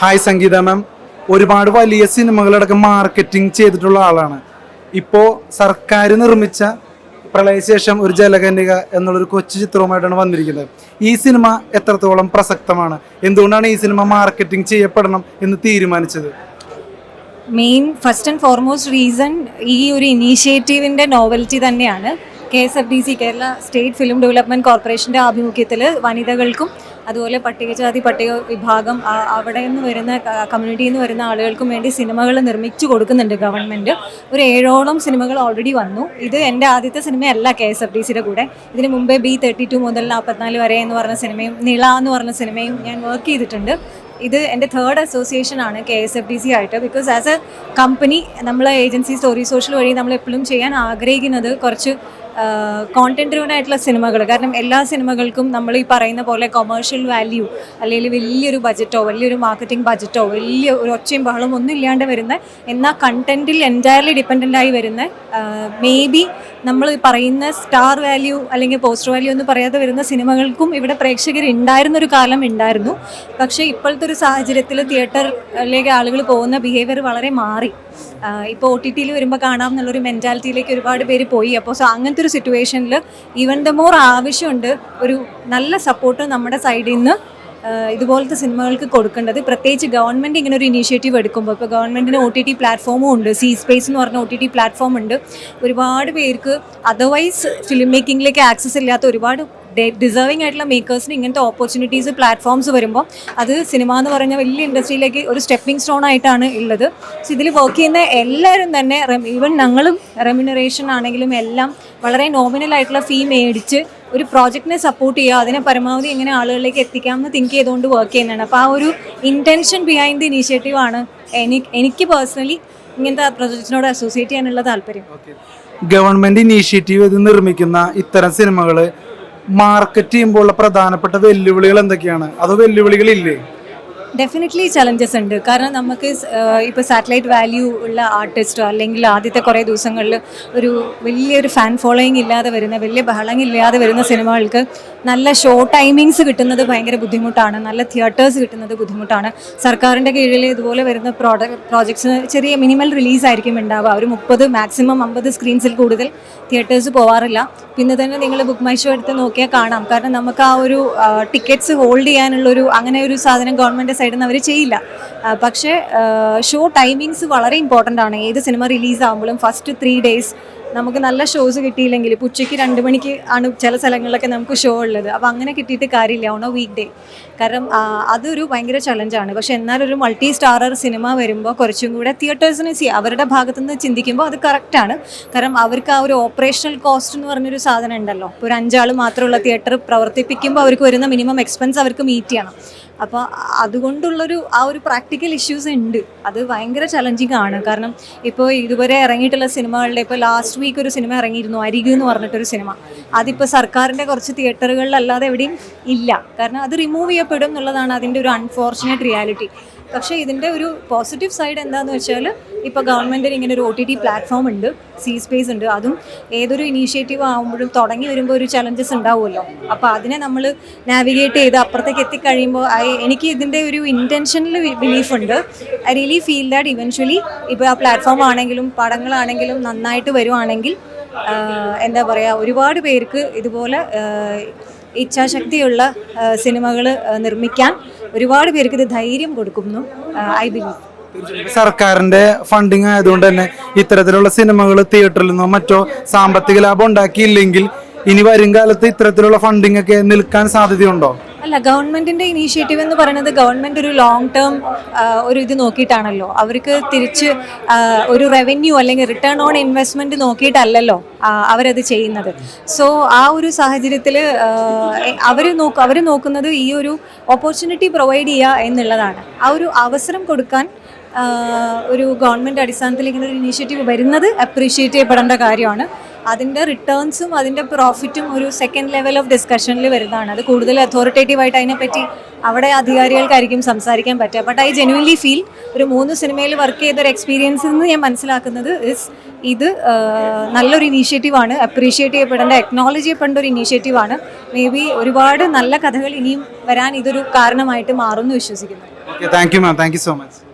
Hi സംഗീത മാം ഒരുപാട് വലിയ സിനിമകളടക്കം marketing ചെയ്തിട്ടുള്ള ആളാണ്. ഇപ്പോൾ സർക്കാർ നിർമ്മിച്ച പ്രളയശേഷം ഒരു ജലകന്യക എന്നുള്ളൊരു കൊച്ചു ചിത്രവുമായിട്ടാണ് വന്നിരിക്കുന്നത്. ഈ സിനിമ എത്രത്തോളം പ്രസക്തമാണ്? എന്തുകൊണ്ടാണ് ഈ സിനിമ മാർക്കറ്റിംഗ് ചെയ്യപ്പെടണം എന്ന് തീരുമാനിച്ചത്? Main first and foremost reason ഈ ഒരു ഇനീഷ്യേറ്റീവിന്റെ നോവൽറ്റി തന്നെയാണ്. K S F D C Kerala state film development കോർപ്പറേഷന്റെ ആഭിമുഖ്യത്തിൽ വനിതകൾക്കും അതുപോലെ പട്ടികജാതി പട്ടിക വിഭാഗം അവിടെ നിന്ന് വരുന്ന കമ്മ്യൂണിറ്റിയിൽ നിന്ന് വരുന്ന ആളുകൾക്കും വേണ്ടി സിനിമകൾ നിർമ്മിച്ചു കൊടുക്കുന്നുണ്ട് ഗവൺമെന്റ് ഒരു ഏഴോളം സിനിമകൾ ഓൾറെഡി വന്നു. ഇത് എന്റെ ആദ്യത്തെ സിനിമയല്ല കെ എസ് എഫ് ഡി സിയുടെ കൂടെ. ഇതിന് മുമ്പേ ബി തേർട്ടി ടു മുതൽ നാൽപ്പത്തിനാല് വരെ എന്ന് പറഞ്ഞ സിനിമയും നിള എന്ന് പറഞ്ഞ സിനിമയും ഞാൻ വർക്ക് ചെയ്തിട്ടുണ്ട്. ഇത് എന്റെ തേർഡ് അസോസിയേഷൻ ആണ് K S F D C ആയിട്ട്. ബിക്കോസ് ആസ് എ കമ്പനി നമ്മൾ ഏജൻസി സ്റ്റോറി സോഷ്യൽ വഴി നമ്മൾ എപ്പോഴും ചെയ്യാൻ ആഗ്രഹിക്കുന്നത് കുറച്ച് കോണ്ടന്റ് ആയിട്ടുള്ള സിനിമകൾ കാരണം എല്ലാ സിനിമകൾക്കും നമ്മൾ ഈ പറയുന്ന പോലെ കൊമേഴ്ഷ്യൽ വാല്യൂ അല്ലെങ്കിൽ വലിയൊരു ബജറ്റോ വലിയൊരു മാർക്കറ്റിംഗ് ബജറ്റോ വലിയ ഒരു ഒച്ചയും ബഹളവും ഒന്നും ഇല്ലാണ്ട് വരുന്ന എന്നാൽ കണ്ടന്റിൽ എന്റയർലി ഡിപ്പെൻഡന്റ് ആയി വരുന്ന മേ ബി നമ്മൾ പറയുന്ന സ്റ്റാർ വാല്യൂ അല്ലെങ്കിൽ പോസ്റ്റർ വാല്യൂ എന്ന് പറയാതെ വരുന്ന സിനിമകൾക്കും ഇവിടെ പ്രേക്ഷകർ ഉണ്ടായിരുന്ന ഒരു കാലം ഉണ്ടായിരുന്നു. പക്ഷേ ഇപ്പോഴത്തെ ഒരു സാഹചര്യത്തിൽ തിയേറ്ററിലേക്ക് ആളുകൾ പോകുന്ന ബിഹേവിയർ വളരെ മാറി. ഇപ്പോൾ ഒ ടി ടിയിൽ വരുമ്പോൾ കാണാം എന്നുള്ളൊരു മെന്റാലിറ്റിയിലേക്ക് ഒരുപാട് പേര് പോയി. അപ്പോൾ സോ അങ്ങനത്തെ ഒരു സിറ്റുവേഷനിൽ ഈവൻ ദ മോർ ആവശ്യമുണ്ട് ഒരു നല്ല സപ്പോർട്ട് നമ്മുടെ സൈഡിൽ നിന്ന് ഇതുപോലത്തെ സിനിമകൾക്ക് കൊടുക്കേണ്ടത് പ്രത്യേകിച്ച് ഗവൺമെന്റ് ഇങ്ങനെ ഒരു ഇനീഷ്യേറ്റീവ് എടുക്കുമ്പോൾ ഇപ്പോൾ ഗവൺമെന്റിന് ഒ ടി ടി പ്ലാറ്റ്ഫോമും ഉണ്ട് സി സ്പേസ് എന്ന് പറഞ്ഞ ഒ ടി ടി പ്ലാറ്റ്ഫോം ഉണ്ട്. ഒരുപാട് പേർക്ക് അതർവൈസ് ഫിലിം മേക്കിങ്ങിലേക്ക് ആക്സസ് ഇല്ലാത്ത ഒരുപാട് ഡിസേർവിംഗ് ആയിട്ടുള്ള മേക്കേഴ്സിന് ഇങ്ങനത്തെ ഓപ്പർച്യൂണിറ്റീസ് പ്ലാറ്റ്ഫോംസ് വരുമ്പോൾ അത് സിനിമ എന്ന് പറഞ്ഞ വലിയ ഇൻഡസ്ട്രിയിലേക്ക് ഒരു സ്റ്റെപ്പിംഗ് സ്റ്റോൺ ആയിട്ടാണ് ഉള്ളത്. സോ ഇതിൽ വർക്ക് ചെയ്യുന്ന എല്ലാവരും തന്നെ ഈവൻ ഞങ്ങളും റെമ്യൂണറേഷൻ ആണെങ്കിലും എല്ലാം വളരെ നോമിനൽ ആയിട്ടുള്ള ഫീ മേടിച്ച് ഒരു പ്രോജക്റ്റിനെ സപ്പോർട്ട് ചെയ്യുക അതിനെ പരമാവധി എങ്ങനെ ആളുകളിലേക്ക് എത്തിക്കാമെന്ന് തിങ്ക് ചെയ്തുകൊണ്ട് വർക്ക് ചെയ്യുന്നതാണ്. അപ്പോൾ ആ ഒരു ഇന്റൻഷൻ ബിഹൈൻഡ് ദി ഇനീഷ്യേറ്റീവ് ആണ് എനിക്ക് എനിക്ക് പേഴ്സണലി ഇങ്ങനത്തെ പ്രോജക്റ്റിനോട് അസോസിയേറ്റ് ചെയ്യാനുള്ള താല്പര്യം. ഗവൺമെന്റ് ഇനീഷ്യേറ്റീവ് ഇത് നിർമ്മിക്കുന്ന ഇത്തരം സിനിമകൾ മാർക്കറ്റ് ചെയ്യുമ്പോൾ പ്രധാനപ്പെട്ട വെല്ലുവിളികൾ എന്തൊക്കെയാണ്? അതോ വെല്ലുവിളികളില്ലേ? ഡെഫിനറ്റ്ലി ചലഞ്ചസ് ഉണ്ട്. കാരണം നമുക്ക് ഇപ്പോൾ സാറ്റലൈറ്റ് വാല്യൂ ഉള്ള ആർട്ടിസ്റ്റോ അല്ലെങ്കിൽ ആദ്യത്തെ കുറേ ദിവസങ്ങളിൽ ഒരു വലിയൊരു ഫാൻ ഫോളോയിങ് ഇല്ലാതെ വരുന്ന വലിയ ബഹളം ഇല്ലാതെ വരുന്ന സിനിമകൾക്ക് നല്ല ഷോ ടൈമിങ്സ് കിട്ടുന്നത് ഭയങ്കര ബുദ്ധിമുട്ടാണ്. നല്ല തിയേറ്റേഴ്സ് കിട്ടുന്നത് ബുദ്ധിമുട്ടാണ്. സർക്കാരിന്റെ കീഴിൽ ഇതുപോലെ വരുന്ന പ്രോഡക്റ്റ് പ്രോജക്ട്സ് ചെറിയ മിനിമൽ റിലീസ് ആയിരിക്കും ഉണ്ടാവുക. ഒരു മുപ്പത് മാക്സിമം അമ്പത് സ്ക്രീൻസിൽ കൂടുതൽ തിയേറ്റേഴ്സ് പോവാറില്ല. പിന്നെ തന്നെ നിങ്ങൾ ബുക്ക് മൈ ഷോ എടുത്ത് നോക്കിയാൽ കാണാം. കാരണം നമുക്ക് ആ ഒരു ടിക്കറ്റ്സ് ഹോൾഡ് ചെയ്യാനുള്ളൊരു അങ്ങനെ ഒരു സാധനം ഗവൺമെന്റ് സൈഡിൽ നിന്ന് അവർ ചെയ്യില്ല പക്ഷേ ഷോ ടൈമിങ്സ് വളരെ ഇമ്പോർട്ടന്റ് ആണ്. ഏത് സിനിമ റിലീസ് ആകുമ്പോഴും ഫസ്റ്റ് ത്രീ ഡേയ്സ് നമുക്ക് നല്ല ഷോസ് കിട്ടിയില്ലെങ്കിൽ ഇപ്പോൾ ഉച്ചയ്ക്ക് രണ്ട് മണിക്ക് ആണ് ചില സ്ഥലങ്ങളിലൊക്കെ നമുക്ക് ഷോ ഉള്ളത്. അപ്പോൾ അങ്ങനെ കിട്ടിയിട്ട് കാര്യമില്ല. ഓൺ എ വീക്ക് ഡേ കാരണം അതൊരു ഭയങ്കര ചലഞ്ചാണ് പക്ഷേ എന്നാലൊരു മൾട്ടി സ്റ്റാറർ സിനിമ വരുമ്പോൾ കുറച്ചും കൂടെ തിയേറ്റേഴ്സിന് സി അവരുടെ ഭാഗത്തു നിന്ന് ചിന്തിക്കുമ്പോൾ അത് കറക്റ്റാണ് കാരണം അവർക്ക് ആ ഒരു ഓപ്പറേഷണൽ കോസ്റ്റ് എന്ന് പറഞ്ഞൊരു സാധനം ഉണ്ടല്ലോ. ഇപ്പോൾ ഒരു അഞ്ചാൾ മാത്രമുള്ള തിയേറ്റർ പ്രവർത്തിപ്പിക്കുമ്പോൾ അവർക്ക് വരുന്ന മിനിമം എക്സ്പെൻസ് അവർക്ക് മീറ്റ് ചെയ്യണം. അപ്പോൾ അതുകൊണ്ടുള്ളൊരു ആ ഒരു പ്രാക്ടിക്കൽ ഇഷ്യൂസ് ഉണ്ട്. അത് ഭയങ്കര ചലഞ്ചിങ് ആണ്. കാരണം ഇപ്പോൾ ഇതുവരെ ഇറങ്ങിയിട്ടുള്ള സിനിമകളുടെ ഇപ്പോൾ ലാസ്റ്റ് വീക്ക് ഒരു സിനിമ ഇറങ്ങിയിരുന്നു അരികു എന്ന് പറഞ്ഞിട്ടൊരു സിനിമ അതിപ്പോൾ സർക്കാരിന്റെ കുറച്ച് തിയേറ്ററുകളിലല്ലാതെ എവിടെയും ഇല്ല. കാരണം അത് റിമൂവ് ചെയ്യപ്പെടും എന്നുള്ളതാണ് അതിന്റെ ഒരു അൺഫോർച്ചുനേറ്റ് റിയാലിറ്റി പക്ഷേ ഇതിന്റെ ഒരു പോസിറ്റീവ് സൈഡ് എന്താണെന്ന് വെച്ചാൽ ഇപ്പോൾ ഗവൺമെന്റിന് ഇങ്ങനെ ഒരു ഒ ടി ടി പ്ലാറ്റ്ഫോം ഉണ്ട് സി സ്പേസ് ഉണ്ട്. അതും ഏതൊരു ഇനീഷ്യേറ്റീവ് ആകുമ്പോഴും തുടങ്ങി വരുമ്പോൾ ഒരു ചലഞ്ചസ് ഉണ്ടാവുമല്ലോ. അപ്പോൾ അതിനെ നമ്മൾ നാവിഗേറ്റ് ചെയ്ത് അപ്പുറത്തേക്ക് എത്തിക്കഴിയുമ്പോൾ എനിക്ക് ഇതിന്റെ ഒരു ഇന്റൻഷനിൽ ബിലീഫ് ഉണ്ട്. I really feel that eventually ഇപ്പോൾ ആ പ്ലാറ്റ്ഫോം ആണെങ്കിലും പടങ്ങളാണെങ്കിലും നന്നായിട്ട് വരുവാണെങ്കിൽ എന്താ പറയുക ഒരുപാട് പേർക്ക് ഇതുപോലെ ഇച്ഛാശക്തിയുള്ള സിനിമകൾ നിർമ്മിക്കാൻ ഒരുപാട് പേർക്ക് ഇത് ധൈര്യം കൊടുക്കുന്നു. ഐ ബിലീവ് സർക്കാരിന്റെ ഫണ്ടിങ് ആയതുകൊണ്ട് തന്നെ ഇത്തരത്തിലുള്ള സിനിമകൾ തിയേറ്ററിൽ നിന്നോ മറ്റോ സാമ്പത്തിക ലാഭം ഉണ്ടാക്കിയില്ലെങ്കിൽ ഇനി വരും കാലത്ത് ഇത്തരത്തിലുള്ള ഫണ്ടിങ് ഒക്കെ നിൽക്കാൻ സാധ്യതയുണ്ടോ? അല്ല ഗവൺമെന്റിന്റെ ഇനീഷ്യേറ്റീവ് എന്ന് പറയുന്നത് ഗവൺമെന്റ് ഒരു ലോങ് ടേം ഒരു ഇത് നോക്കിയിട്ടാണല്ലോ. അവർക്ക് തിരിച്ച് ഒരു റവന്യൂ അല്ലെങ്കിൽ റിട്ടേൺ ഓൺ ഇൻവെസ്റ്റ്മെന്റ് നോക്കിയിട്ടല്ലല്ലോ അവരത് ചെയ്യുന്നത്. സോ ആ ഒരു സാഹചര്യത്തിൽ അവർ നോക്ക് അവർ നോക്കുന്നത് ഈ ഒരു ഓപ്പർച്യൂണിറ്റി പ്രൊവൈഡ് ചെയ്യുക എന്നുള്ളതാണ്. ആ ഒരു അവസരം കൊടുക്കാൻ ഒരു ഗവൺമെന്റ് അടിസ്ഥാനത്തിൽ ഇങ്ങനെ ഒരു ഇനീഷ്യേറ്റീവ് വരുന്നത് അപ്രീഷിയേറ്റ് ചെയ്യപ്പെടേണ്ട കാര്യമാണ്. അതിന്റെ റിട്ടേൺസും അതിന്റെ പ്രോഫിറ്റും ഒരു സെക്കൻഡ് ലെവൽ ഓഫ് ഡിസ്കഷനിൽ വരുന്നതാണ്. അത് കൂടുതൽ അതോറിറ്റേറ്റീവായിട്ട് അതിനെപ്പറ്റി അവിടെ അധികാരികൾക്കായിരിക്കും സംസാരിക്കാൻ പറ്റുക. ബട്ട് ഐ ജെനുവൻലി ഫീൽ ഒരു മൂന്ന് സിനിമയിൽ വർക്ക് ചെയ്ത ഒരു എക്സ്പീരിയൻസിൽ നിന്ന് ഞാൻ മനസ്സിലാക്കുന്നത് ഇസ് ഇത് നല്ലൊരു ഇനീഷ്യേറ്റീവാണ് അപ്രീഷിയേറ്റ് ചെയ്യപ്പെടേണ്ട ടെക്നോളജി ചെയ്യപ്പെടേണ്ട ഒരു ഇനീഷ്യേറ്റീവാണ് മേ ബി ഒരുപാട് നല്ല കഥകൾ ഇനിയും വരാൻ ഇതൊരു കാരണമായിട്ട് മാറുമെന്ന് വിശ്വസിക്കുന്നു. Thank you ma'am thank you so much